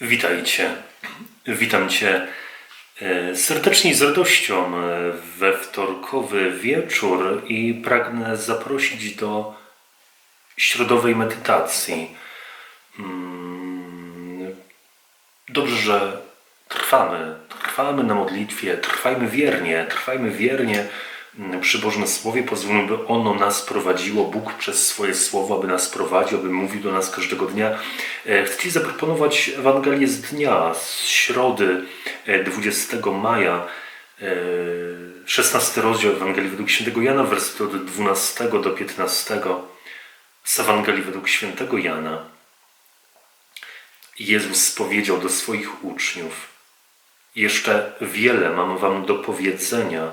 Witajcie. Witam Cię e, serdecznie z radością e, we wtorkowy wieczór i pragnę zaprosić do środowej medytacji. Mm, Dobrze, że trwamy. Trwamy na modlitwie, trwajmy wiernie, trwajmy wiernie przy Bożym Słowie. Pozwólmy, by ono nas prowadziło. Bóg przez swoje Słowo, aby nas prowadził, aby mówił do nas każdego dnia. E, Chcę Ci zaproponować Ewangelię z dnia, z środy e, 20 maja, e, 16 rozdział Ewangelii według świętego Jana, wersety od 12 do 15 z Ewangelii według świętego Jana. Jezus powiedział do swoich uczniów: Jeszcze wiele mam wam do powiedzenia,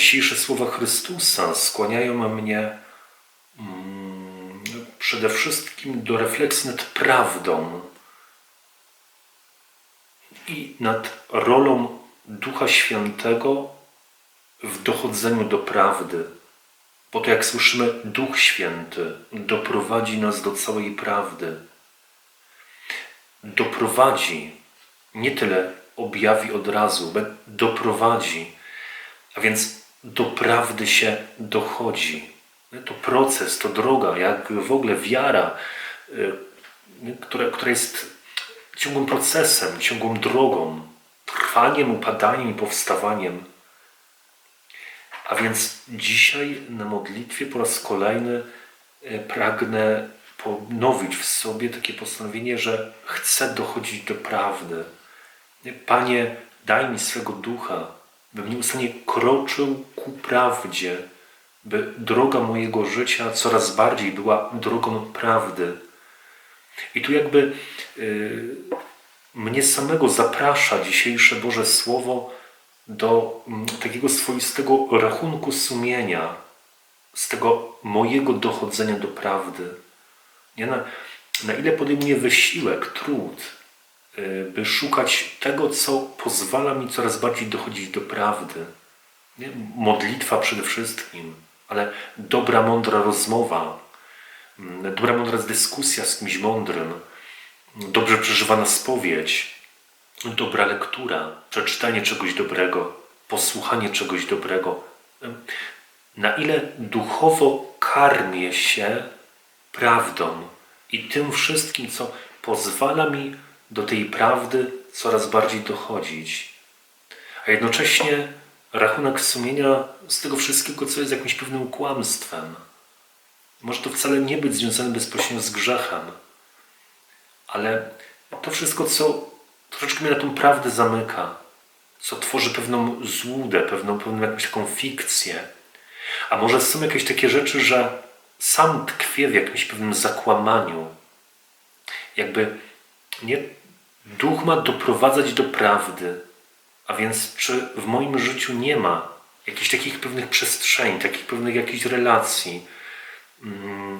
Dzisiejsze słowa Chrystusa skłaniają mnie mm, przede wszystkim do refleksji nad prawdą i nad rolą Ducha Świętego w dochodzeniu do prawdy. Bo to jak słyszymy, Duch Święty doprowadzi nas do całej prawdy. Doprowadzi, nie tyle objawi od razu, doprowadzi. A więc do prawdy się dochodzi. To proces, to droga, jak w ogóle wiara, y, która, która jest ciągłym procesem, ciągłą drogą, trwaniem, upadaniem i powstawaniem. A więc dzisiaj na modlitwie po raz kolejny e, pragnę ponowić w sobie takie postanowienie, że chcę dochodzić do prawdy. Panie, daj mi swego ducha, bym nieustannie kroczył ku prawdzie, by droga mojego życia coraz bardziej była drogą prawdy. I tu jakby y, mnie samego zaprasza dzisiejsze Boże Słowo do mm, takiego swoistego rachunku sumienia z tego mojego dochodzenia do prawdy. Nie? Na, na ile podejmuję wysiłek, trud, by szukać tego, co pozwala mi coraz bardziej dochodzić do prawdy. Nie? Modlitwa przede wszystkim, ale dobra, mądra rozmowa, mm, dobra, mądra dyskusja z kimś mądrym, dobrze przeżywana spowiedź, dobra lektura, przeczytanie czegoś dobrego, posłuchanie czegoś dobrego. Na ile duchowo karmię się prawdą i tym wszystkim, co pozwala mi do tej prawdy coraz bardziej dochodzić. A jednocześnie rachunek sumienia z tego wszystkiego, co jest jakimś pewnym kłamstwem. Może to wcale nie być związane bezpośrednio z grzechem, ale to wszystko, co troszeczkę mnie na tą prawdę zamyka, co tworzy pewną złudę, pewną, pewną jakąś taką fikcję. A może są jakieś takie rzeczy, że sam tkwię w jakimś pewnym zakłamaniu. Jakby nie duch ma doprowadzać do prawdy. A więc czy w moim życiu nie ma jakichś takich pewnych przestrzeni, takich pewnych jakichś relacji, mm,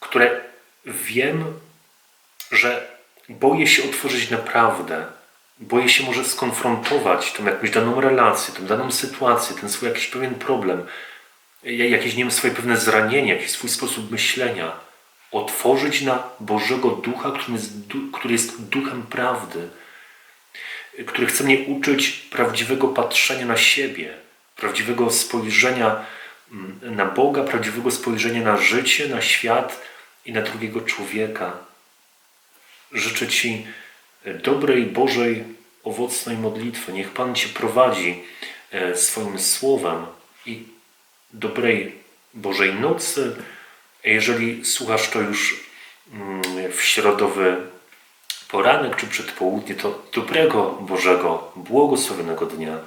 które wiem, że boję się otworzyć naprawdę, boję się może skonfrontować tą jakąś daną relację, tą daną sytuację, ten swój jakiś pewien problem, ja- jakieś, nie wiem, swoje pewne zranienie, jakiś swój sposób myślenia, otworzyć na Bożego Ducha, który jest, duchem prawdy, który chce mnie uczyć prawdziwego patrzenia na siebie, prawdziwego spojrzenia mm, na Boga, prawdziwego spojrzenia na życie, na świat i na drugiego człowieka. Życzę Ci dobrej, Bożej, owocnej modlitwy. Niech Pan Cię prowadzi e, swoim słowem i dobrej Bożej nocy. Jeżeli słuchasz to już mm, w środowy poranek czy przedpołudnie, to dobrego Bożego, błogosławionego dnia.